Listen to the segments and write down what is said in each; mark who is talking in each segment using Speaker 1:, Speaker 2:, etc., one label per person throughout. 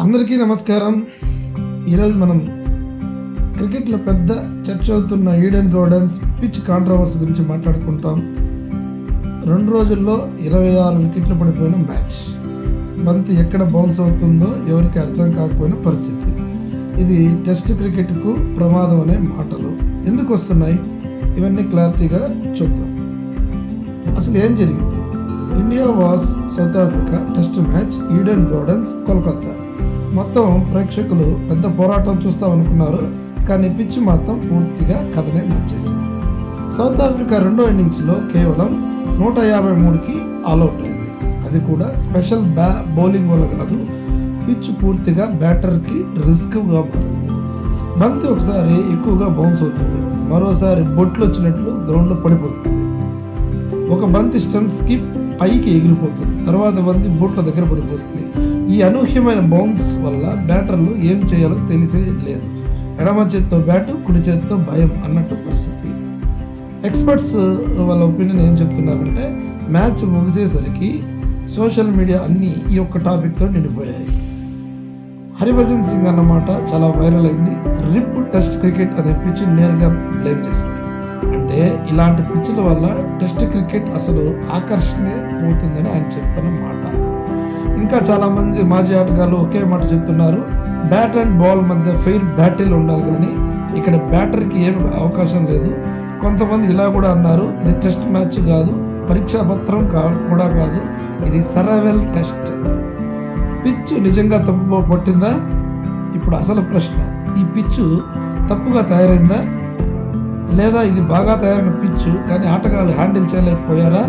Speaker 1: అందరికీ నమస్కారం. ఈరోజు మనం క్రికెట్లో పెద్ద చర్చ అవుతున్న ఈడెన్ గార్డెన్స్ పిచ్ కాంట్రవర్సీ గురించి మాట్లాడుకుంటాం. రెండు రోజుల్లో ఇరవై ఆరు వికెట్లు పడిపోయిన మ్యాచ్. బంతి ఎక్కడ బౌన్స్ అవుతుందో ఎవరికి అర్థం కాకపోయిన పరిస్థితి. ఇది టెస్ట్ క్రికెట్కు ప్రమాదం అనే మాటలు. ఎందుకు వస్తున్నాయి? ఇవన్నీ క్లారిటీగా చూద్దాం. అసలు ఏం జరిగింది? India vs South Africa test match Eden Gardens Kolkata. మొత్తం ప్రేక్షకులు పెద్ద పోరాటం చూస్తాం అనుకున్నారు. కానీ పిచ్ మాత్రం పూర్తిగా కథనే మార్చేసింది. సౌత్ ఆఫ్రికా రెండో ఇన్నింగ్స్లో కేవలం నూట యాభై మూడుకి ఆల్అవుట్ అయింది. అది కూడా స్పెషల్ బ్యా బౌలింగ్ వల్ల కాదు పిచ్ పూర్తిగా బ్యాటర్కి రిస్క్గా మారింది. బంతి ఒకసారి ఎక్కువగా బౌన్స్ అవుతుంది. మరోసారి బొట్లు వచ్చినట్లు గ్రౌండ్లో పడిపోతుంది. ఒక బంతి స్టంప్స్కి పైకి ఎగిరిపోతుంది. తర్వాత బంతి బూట్ల దగ్గర పడిపోతుంది. ఈ అనూహ్యమైన బౌన్స్ వల్ల బ్యాటర్లు ఏం చేయాలో తెలిసే లేదు. ఎడమ చేత్తో బ్యాటు కుడి చేత్తో భయం అన్నట్టు పరిస్థితి. ఎక్స్పర్ట్స్ వాళ్ళ ఒపీనియన్ ఏం చెప్తున్నారంటే మ్యాచ్ ముగిసేసరికి సోషల్ మీడియా అన్నీ ఈ ఒక్క టాపిక్తో నిండిపోయాయి. హరిభజన్ సింగ్ అన్నమాట చాలా వైరల్ అయింది. రిప్ టెస్ట్ క్రికెట్ అనే పిచ్ నేరుగా బ్లేమ్ చేశారు. అంటే ఇలాంటి పిచ్చుల వల్ల టెస్ట్ క్రికెట్ అసలు ఆకర్షణే పోతుందని ఆయన చెప్పిన మాట. ఇంకా చాలా మంది మాజీ ఆటగాళ్ళు ఒకే మాట చెప్తున్నారు. బ్యాట్ అండ్ బాల్ మధ్య ఫెయిర్ బ్యాటిల్ ఉండాలి కానీ ఇక్కడ బ్యాటర్కి ఏం అవకాశం లేదు. కొంతమంది ఇలా కూడా అన్నారు ఇది టెస్ట్ మ్యాచ్ కాదు పరీక్షా పత్రం కా కూడా కాదు ఇది సరవెల్ టెస్ట్ పిచ్ నిజంగా తప్పు పట్టిందా? ఇప్పుడు అసలు ప్రశ్న ఈ పిచ్చు తప్పుగా తయారైందా? లేదా ఇది బాగా తయారైన పిచ్చు కానీ ఆటగాళ్ళు హ్యాండిల్ చేయలేకపోయారా?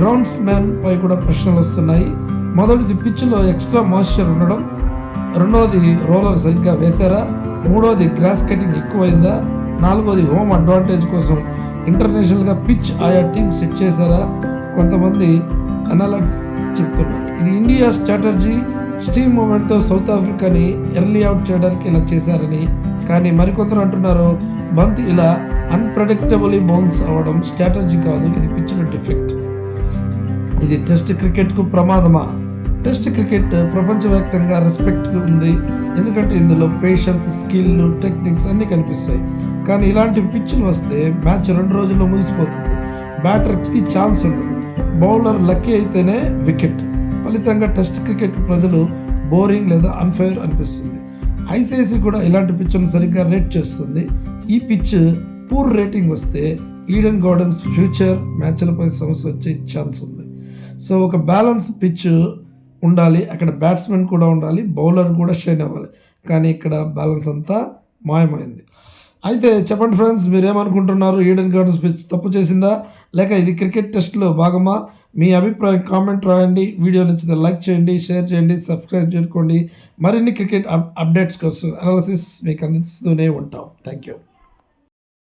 Speaker 1: గ్రౌండ్స్ మ్యాన్ పై కూడా ప్రశ్నలు వస్తున్నాయి. మొదటిది పిచ్లో ఎక్స్ట్రా మాయిశ్చర్ ఉండడం రెండవది రోలర్ సరిగ్గా వేశారా మూడవది గ్రాస్ కటింగ్ ఎక్కువైందా నాలుగవది హోమ్ అడ్వాంటేజ్ కోసం ఇంటర్నేషనల్గా పిచ్ ఆయా టీం సెట్ చేశారా కొంతమంది అనాలక్స్ చెప్తున్నారు. ఇది ఇండియా స్ట్రాటజీ స్టీమ్ మూమెంట్తో సౌత్ ఆఫ్రికాని ఎర్లీ అవుట్ చేయడానికి ఇలా చేశారని కానీ మరికొందరు అంటున్నారు బంత్ ఇలా అన్ప్రెడిక్టబుల్లీ బౌన్స్ అవ్వడం స్ట్రాటజీ కాదు ఇది పిచ్చిన డిఫెక్ట్ ఇది టెస్ట్ క్రికెట్కు ప్రమాదమా? టెస్ట్ క్రికెట్ ప్రపంచవ్యాప్తంగా రెస్పెక్ట్ ఉంది. ఎందుకంటే ఇందులో పేషెన్స్ స్కిల్ టెక్నిక్స్ అన్నీ కనిపిస్తాయి. కానీ ఇలాంటి పిచ్చులు వస్తే మ్యాచ్ రెండు రోజుల్లో ముగిసిపోతుంది. బ్యాటర్స్కి ఛాన్స్ ఉండదు. బౌలర్ లక్కీ అయితేనే వికెట్ ఫలితంగా టెస్ట్ క్రికెట్ ప్రజలు బోరింగ్ లేదా అన్ఫేర్ అనిపిస్తుంది. ఐసీఐసీ కూడా ఇలాంటి పిచ్చును సరిగ్గా రేట్ చేస్తుంది. ఈ పిచ్ పూర్ రేటింగ్ వస్తే ఈడెన్ గార్డెన్స్ ఫ్యూచర్ మ్యాచ్లపై సమస్య వచ్చే ఛాన్స్ ఉంది. సో ఒక బ్యాలెన్స్ పిచ్ ఉండాలి. అక్కడ బ్యాట్స్మెన్ కూడా ఉండాలి. బౌలర్ కూడా షైన్ అవ్వాలి. కానీ ఇక్కడ బ్యాలెన్స్ అంతా మాయమైంది. అయితే చెప్పండి ఫ్రెండ్స్ మీరేమనుకుంటున్నారు? ఈడెన్ గార్డెన్స్ పిచ్ తప్పు చేసిందా? లేక ఇది క్రికెట్ టెస్ట్లో భాగమా? మీ అభిప్రాయం కామెంట్ రాయండి. వీడియో నచ్చితే లైక్ చేయండి షేర్ చేయండి సబ్స్క్రైబ్ చేసుకోండి. మరిన్ని క్రికెట్ అప్ అప్డేట్స్ కోసం అనాలసిస్ మీకు అందిస్తూనే ఉంటాం. Thank you